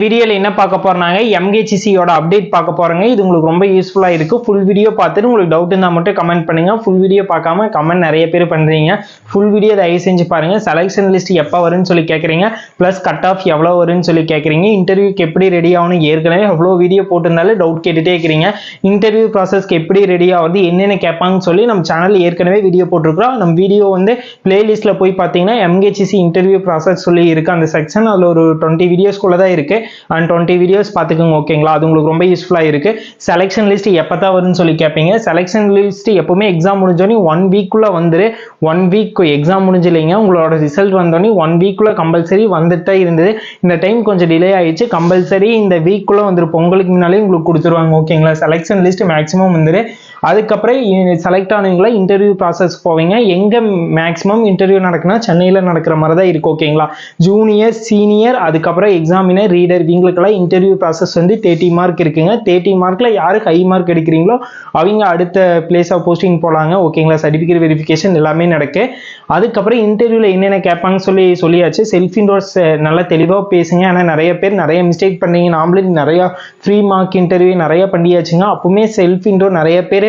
வீடியோவில் என்ன பார்க்க போகிறாங்க எம்கேசிசியோட அப்டேட் பார்க்க போறோங்க. இது உங்களுக்கு ரொம்ப யூஸ்ஃபுல்லாக இருக்குது ஃபுல் வீடியோ பார்த்துட்டு உங்களுக்கு டவுட் இருந்தால் மட்டும் கமெண்ட் பண்ணுங்கள் ஃபுல் வீடியோ பார்க்காம கமெண்ட் நிறைய பேர் பண்ணுறீங்க ஃபுல் வீடியோ தயவு செஞ்சு பாருங்கள் செலெக்ஷன் லிஸ்ட் எப்போ வரும்னு சொல்லி கேட்குறீங்க ப்ளஸ் கட் ஆஃப் எவ்வளோ வரும்னு சொல்லி கேட்குறீங்க இன்டர்வியூக்கு எப்படி ரெடி ஆகணும்? ஏற்கனவே எவ்வளோ வீடியோ போட்டிருந்தாலும் டவுட் கேட்டுட்டே இருக்கிறீங்க. இன்டர்வியூ ப்ராசஸ்க்கு எப்படி ரெடி ஆகுது? என்னென்ன கேட்பாங்கன்னு சொல்லி நம்ம சேனல் ஏற்கனவே வீடியோ போட்டிருக்கிறோம். நம்ம வீடியோ வந்து பிளேலிஸ்ட்டில் போய் பார்த்தீங்கன்னா எம்கேசிசி இன்டர்வியூ ப்ராசஸ் சொல்லி இருக்குது அந்த செக்ஷன் அதில் ஒரு டுவெண்ட்டி வீடியோஸ்குள்ளே தான் இருக்குது அண்ட் டுவெண்ட்டி வீடியோஸ் பார்த்துக்கோங்க ஓகேங்களா அது உங்களுக்கு ரொம்ப யூஸ்ஃபுல்லாக இருக்கு. செலெக்ஷன் லிஸ்ட் எப்போ தான் வரும்னு சொல்லி கேட்பீங்க செலெக்ஷன் லிஸ்ட் எப்பவுமே எக்ஸாம் முடிஞ்சோடனே ஒன் வீக்குள்ளே வந்துரு. ஒன் வீக் எக்ஸாம் முடிஞ்சில்லைங்க. உங்களோட ரிசல்ட் வந்தோடனே ஒன் வீக்குள்ளே கம்பல்சரி வந்துட்டு இருந்தது. இந்த டைம் கொஞ்சம் டிலே ஆயிடுச்சு. கம்பல்சரி இந்த வீக்குள்ளே வந்துரு. பொங்கலுக்கு முன்னாலே உங்களுக்கு கொடுத்துருவாங்க ஓகேங்களா செலெக்ஷன் லிஸ்ட் மேக்ஸிமம் வந்துரு. அதுக்கப்புறம் செலக்ட் ஆனவங்களா இன்டர்வியூ ப்ராசஸ் போவீங்க. எங்கே மேக்ஸிமம் இன்டர்வியூ நடக்குன்னா சென்னையில் நடக்கிற மாதிரி தான் இருக்கு ஓகேங்களா ஜூனியர் சீனியர் அதுக்கப்புறம் எக்ஸாமினர் ரீடர் இவங்களுக்கெல்லாம் இன்டர்வியூ ப்ராசஸ் வந்து தேர்ட்டி மார்க் இருக்குங்க. தேர்ட்டி மார்க்கில் யார் ஹை மார்க் எடுக்கிறீங்களோ அவங்க அடுத்த பிளேஸ் ஆஃப் போஸ்டிங் போகலாங்க ஓகேங்களா சர்டிஃபிகேட் வெரிஃபிகேஷன் எல்லாமே நடக்கு. அதுக்கப்புறம் இன்டர்வியூவில் என்னென்ன கேட்பாங்கன்னு சொல்லி சொல்லியாச்சு. செல்ஃப் இன்டோர்ஸ் நல்லா தெளிவாக பேசுங்க. ஆனால் நிறைய பேர் நிறைய மிஸ்டேக் பண்ணுறீங்க நாமளே நிறையா ஃப்ரீ மார்க் இன்டர்வியூ நிறையா பண்ணியாச்சுங்க. அப்பவுமே செல்ஃப் இன்டோர் நிறைய பேர்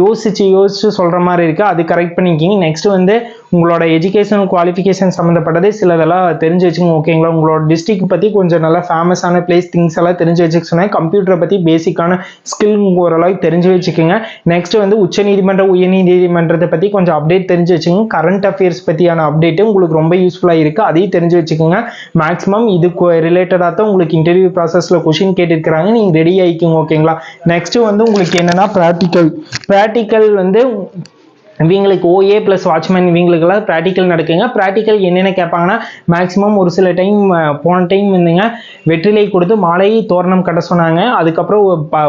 யோசிச்சு யோசிச்சு சொல்கிற மாதிரி இருக்குது அது கரெக்ட் பண்ணிக்கிங்க. நெக்ஸ்ட் வந்து உங்களோட எஜுகேஷன் குவாலிஃபிகேஷன் சம்மந்தப்பட்டது சிலதெல்லாம் தெரிஞ்சு வச்சுங்க ஓகேங்களா உங்களோட டிஸ்ட்ரிக் பற்றி கொஞ்சம் நல்லா ஃபேமஸான பிளேஸ் திங்ஸ் எல்லாம் தெரிஞ்சு வச்சுக்க சொன்னேன். கம்ப்யூட்டரை பற்றி பேசிக்கான ஸ்கில் ஓரளவுக்கு தெரிஞ்சு வச்சுக்கோங்க. நெக்ஸ்ட் வந்து உச்சநீதிமன்ற உயர்நீதிமன்றத்தை பற்றி கொஞ்சம் அப்டேட் தெரிஞ்சு வச்சுக்கோங்க. கரண்ட் அஃபேர்ஸ் பற்றியான அப்டேட்டு உங்களுக்கு ரொம்ப யூஸ்ஃபுல்லாக இருக்குது அதையும் தெரிஞ்சு வச்சுக்கோங்க. மேக்ஸிமம் இது ரிலேட்டடாக தான் உங்களுக்கு இன்டர்வியூ ப்ராசஸில் கொஷின் கேட்டிருக்கிறாங்க. நீங்கள் ரெடி ஆகிக்கோங்க ஓகேங்களா நெக்ஸ்ட் வந்து உங்களுக்கு என்னன்னா ப்ராக்டிக்கல் ப்ராக்டிக்கல் வந்து இவங்களுக்கு ஓஏ ப்ளஸ் வாட்ச்மேன் இவங்களுக்கெல்லாம் ப்ராக்டிக்கல் நடக்குங்க. ப்ராக்டிக்கல் என்னென்ன கேட்பாங்கன்னா மேக்ஸிமம் ஒரு சில டைம் போன டைம் வந்துங்க வெற்றிலை கொடுத்து மாலை தோரணம் கட்ட சொன்னாங்க. அதுக்கப்புறம்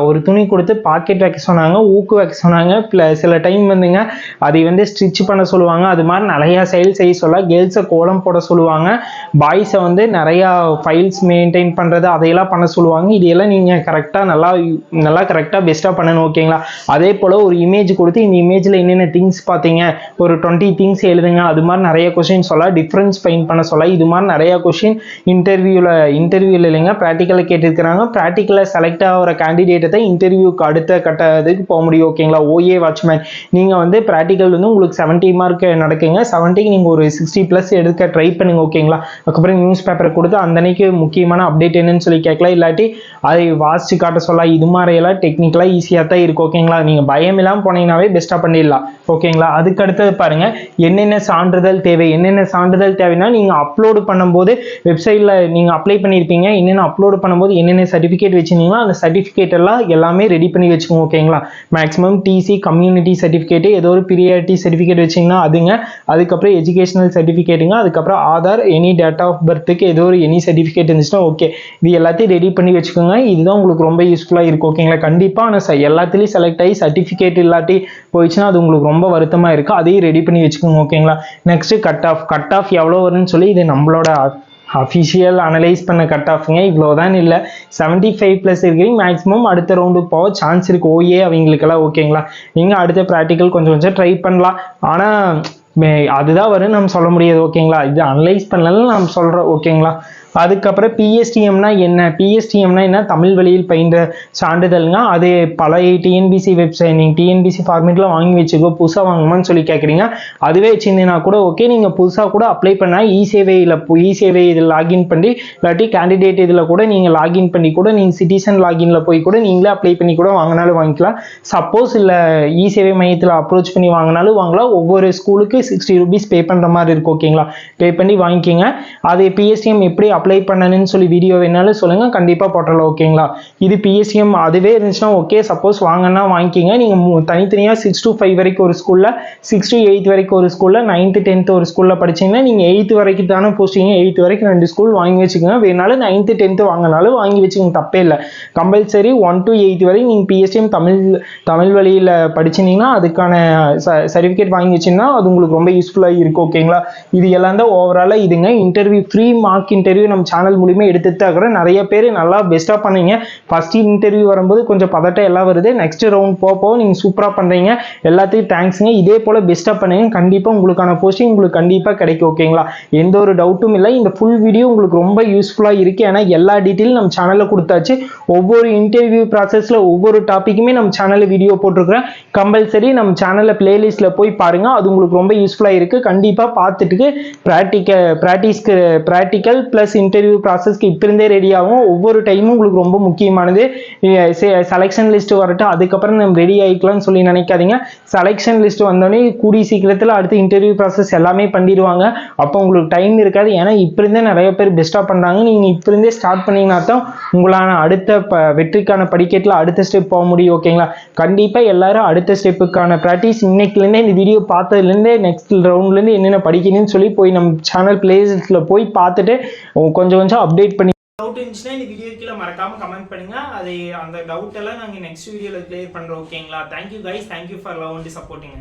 ஒரு துணி கொடுத்து பாக்கெட் வைக்க சொன்னாங்க ஊக்கு வைக்க சொன்னாங்க. ப்ளஸ் சில டைம் வந்துங்க அதை வந்து ஸ்டிச் பண்ண சொல்லுவாங்க. அது மாதிரி நிறையா செயல் செய்ய சொல்ல கேர்ள்ஸை கோலம் போட சொல்லுவாங்க. பாய்ஸை வந்து நிறையா ஃபைல்ஸ் மெயின்டைன் பண்ணுறது அதையெல்லாம் பண்ண சொல்லுவாங்க. இதையெல்லாம் நீங்கள் கரெக்டாக நல்லா நல்லா கரெக்டாக பெஸ்ட்டாக பண்ணணும் ஓகேங்களா அதே போல் ஒரு இமேஜ் கொடுத்து இந்த இமேஜில் என்னென்ன திங்ஸ் பார்த்தீங்க ஒரு டுவெண்ட்டி திங்ஸ் எழுதுங்க அது மாதிரி நிறைய கொஷின் சொல்ல டிஃப்ரென்ஸ் ஃபைன் பண்ண சொல்ல இது மாதிரி நிறைய கொஷின் இன்டர்வியூவில் இன்டர்வியூவில் இல்லைங்க ப்ராக்டிக்கலில் கேட்டிருக்கிறாங்க. ப்ராக்டிக்கலில் செலக்ட் ஆகிற கேண்டிடேட்டை தான் இன்டர்வியூக்கு அடுத்த கட்ட இதுக்கு போக முடியும் ஓகேங்களா ஓஏ வாட்ச்மேன் நீங்கள் வந்து ப்ராக்டிக்கல் வந்து உங்களுக்கு செவன்ட்டி மார்க் நடக்குங்க. செவன்ட்டிக்கு நீங்கள் ஒரு சிக்ஸ்டி ப்ளஸ் எடுக்க ட்ரை பண்ணுங்க ஓகேங்களா அதுக்கப்புறம் நியூஸ் பேப்பரை கொடுத்து அந்த முக்கியமான அப்டேட் என்னன்னு சொல்லி கேட்கலாம். இல்லாட்டி அதை வாசிச்சு காட்ட சொல்ல இது மாதிரியெல்லாம் டெக்னிக்கலாக ஈஸியாக தான் இருக்கும் ஓகேங்களா நீங்கள் பயம் இல்லாமல் போனீங்கன்னாவே பெஸ்ட்டாக பண்ணிடலாம் ஓகே ஓகேங்களா? அதுக்கு அடுத்தது பாருங்க என்னென்ன சான்றிதழ் தேவை? என்னென்ன சான்றிதழ் தேவைன்னா நீங்கள் அப்லோடு பண்ணும்போது வெப்சைட்டில் நீங்கள் அப்ளை பண்ணியிருப்பீங்க. என்னென்ன அப்லோடு பண்ணும்போது என்னென்ன சர்டிஃபிகேட் வச்சிருந்தீங்களோ அந்த சர்டிஃபிகேட் எல்லாம் எல்லாமே ரெடி பண்ணி வச்சுக்கோங்க ஓகேங்களா? மேக்ஸிமம் டிசி கம்யூனிட்டி சர்டிஃபிகேட்டு ஏதோ ஒரு பிரியாரிட்டி சர்டிஃபிகேட் வச்சிங்கன்னா அதுங்க அதுக்கப்புறம் எஜுகேஷனல் சர்டிஃபிகேட்டுங்க அதுக்கப்புறம் ஆதார் எனி டேட் ஆஃப் பர்த்துக்கு ஏதோ ஒரு எனி சர்டிஃபிகேட் இருந்துச்சுன்னா ஓகே இது எல்லாத்தையும் ரெடி பண்ணி வச்சுக்கோங்க. இதுதான் உங்களுக்கு ரொம்ப யூஸ்ஃபுல்லாக இருக்கும் ஓகேங்களா? கண்டிப்பாக ஆனால் எல்லாத்துலேயும் செலக்ட் ஆகி சர்டிஃபிகேட் இல்லாட்டி போயிடுச்சுன்னா அது உங்களுக்கு ரொம்ப வருத்தமாக இருக்குது அதையும் ரெடி பண்ணி வச்சுக்கோங்க ஓகேங்களா next cut off cut off எவ்வளோ வரும்னு சொல்லி இது நம்மளோட அஃபிஷியல் அனலைஸ் பண்ண கட் ஆஃப்ங்க இவ்வளோதான் இல்லை. செவன்ட்டி ஃபைவ் ப்ளஸ் இருக்கிறீங்க. மேக்ஸிமம் அடுத்த ரவுண்டுக்கு போக சான்ஸ் இருக்குது ஓஏ அவங்களுக்கெல்லாம் ஓகேங்களா நீங்கள் அடுத்த ப்ராக்டிக்கல் கொஞ்சம் கொஞ்சம் ட்ரை பண்ணலாம். ஆனால் மே- அதுதான் வரும் நம்ம சொல்ல முடியாது ஓகேங்களா இது அனலைஸ் பண்ணலாம் நம்ம சொல்கிறோம் ஓகேங்களா அதுக்கப்புறம் பிஎஸ்டிஎம்னா என்ன? பிஎஸ்டிஎம்னா என்ன? தமிழ் வழியில் பயின்ற சான்றிதழ்னா அது பழைய டிஎன்பிசி வெப்சைட் நீங்கள் டிஎன்பிசி ஃபார்மேட்டில் வாங்கி வச்சுக்கோ புதுசாக வாங்குமான்னு சொல்லி கேட்குறீங்க அதுவே வச்சுருந்தீங்கன்னா கூட ஓகே நீங்கள் புதுசாக கூட அப்ளை பண்ணால் இ சேவையில் இ சேவை இதில் லாகின் பண்ணி இல்லாட்டி கேண்டிடேட் இதில் கூட நீங்கள் லாகின் பண்ணி கூட நீங்கள் சிட்டிசன் லாகினில் போய் கூட நீங்களே அப்ளை பண்ணி கூட வாங்கினாலும் வாங்கிக்கலாம். சப்போஸ் இல்லை இசேவை மையத்தில் அப்ரோச் பண்ணி வாங்கினாலும் வாங்கலாம். ஒவ்வொரு ஸ்கூலுக்கு சிக்ஸ்டி ருபீஸ் பே பண்ணுற மாதிரி இருக்கும் ஓகேங்களா பே பண்ணி வாங்கிக்கோங்க. அது பிஎஸ்டிஎம் எப்படி அப் அப்ளை பண்ணணும்னு சொல்லி வீடியோ வேணாலும் சொல்லுங்கள் கண்டிப்பாக போட்டலாம் ஓகேங்களா இது பிஎஸ்சிஎம் அதுவே இருந்துச்சுன்னா ஓகே சப்போஸ் வாங்கினா வாங்கிக்கிங்க. நீங்கள் தனித்தனியாக சிக்ஸ் டு ஃபைவ் வரைக்கும் ஒரு ஸ்கூலில் சிக்ஸ் டு எயித் வரைக்கும் ஒரு ஸ்கூலில் நைன்த்து டென்த்து ஒரு ஸ்கூலில் படிச்சீங்கன்னா நீங்கள் எயித்து வரைக்கும் தானே போஸ்டிங்க எயித்து வரைக்கும் ரெண்டு ஸ்கூல் வாங்கி வச்சுக்கோங்க. வேணாலும் நைன்த்து டென்த்து வாங்கினாலும் வாங்கி வச்சுக்கோங்க தப்பே இல்லை. கம்பல்சரி ஒன் டு எயித் வரைக்கும் நீங்கள் பிஎஸ்டிஎம் தமிழ் தமிழ் வழியில் படிச்சிருந்தீங்கன்னா அதுக்கான ச சர்டிஃபிகேட் வாங்கி வச்சிங்கன்னா அது உங்களுக்கு ரொம்ப யூஸ்ஃபுல்லாக இருக்கும் ஓகேங்களா இது எல்லாம் தான் ஓவராலாக இதுங்க இன்டர்வியூ ஃப்ரீ மார்க் இன்டர்வியூ நம்ம சேனல் மூலியமாக எடுத்துட்டு தான் நிறைய பேர் நல்லா பெஸ்ட்டாக பண்ணீங்க. ஃபர்ஸ்ட் இன்டர்வியூ வரும்போது கொஞ்சம் பதட்டம் எல்லாம் வருது. நெக்ஸ்ட் ரவுண்ட் போக போக நீங்கள் சூப்பராக பண்ணுறீங்க எல்லாத்துக்கும் தேங்க்ஸுங்க இதே போல் பெஸ்ட்டாக பண்ணுங்க. கண்டிப்பாக உங்களுக்கான போஸ்டிங் உங்களுக்கு கண்டிப்பாக கிடைக்கும் ஓகேங்களா எந்த ஒரு டவுட்டும் இல்லை. இந்த ஃபுல் வீடியோ உங்களுக்கு ரொம்ப யூஸ்ஃபுல்லாக இருக்குது ஏன்னா எல்லா டீட்டெயிலும் நம்ம சேனலில் கொடுத்தாச்சு. ஒவ்வொரு இன்டர்வியூ ப்ராசஸில் ஒவ்வொரு டாப்பிக்குமே நம்ம சேனலில் வீடியோ போட்டிருக்கிறேன். கம்பல்சரி நம்ம சேனலில் பிளேலிஸ்ட்டில் போய் பாருங்கள் அது உங்களுக்கு ரொம்ப யூஸ்ஃபுல்லாக இருக்குது கண்டிப்பாக பார்த்துட்டு ப்ராக்டிக்கல் ப்ராக்டிஸ்க்கு ப்ராக்டிக்கல் ப்ளஸ் இன்டர்வியூ ப்ராசஸ்க்கு இப்போ இருந்தே ரெடி ஆகும். ஒவ்வொரு டைமும் உங்களுக்கு ரொம்ப முக்கியமானது. செலெக்ஷன் லிஸ்ட் வரட்டும். அதுக்கப்புறம் நம்ம ரெடி ஆகிக்கலாம்னு சொல்லி நினைக்காதீங்க. செலெக்ஷன் லிஸ்ட் வந்தோடனே கூடிய சீக்கிரத்தில் அடுத்து இன்டர்வியூ ப்ராசஸ் எல்லாமே பண்ணிடுவாங்க. அப்போ உங்களுக்கு டைம் இருக்காது. ஏன்னா இப்போ இருந்தே நிறைய பேர் பெஸ்ட்டாக பண்ணுறாங்க நீங்கள் இப்போ இருந்தே ஸ்டார்ட் பண்ணிங்கன்னா தான் உங்களான அடுத்த ப வெற்றிக்கான படிக்கட்டில் அடுத்த ஸ்டெப் போக முடியும் ஓகேங்களா கண்டிப்பாக எல்லாரும் அடுத்த ஸ்டெப்புக்கான ப்ராக்டிஸ் இன்னைக்குலேருந்தே இந்த வீடியோ பார்த்ததுலேருந்தே நெக்ஸ்ட் ரவுண்ட்லேருந்து என்னென்ன படிக்கணும்னு சொல்லி போய் நம்ம சேனல் பிளேஸில் போய் பார்த்துட்டு கொஞ்சம் கொஞ்சம் அப்டேட் பண்ணி டவுட் இருந்துச்சுன்னா இந்த வீடியோ கீழே மறக்காம கமெண்ட் பண்ணுங்க. அதை அந்த டவுட் எல்லாம் நாங்கள் நெக்ஸ்ட் வீடியோவில் கிளியர் பண்ணுறோம் ஓகேங்களா thank you guys thank you for love and supporting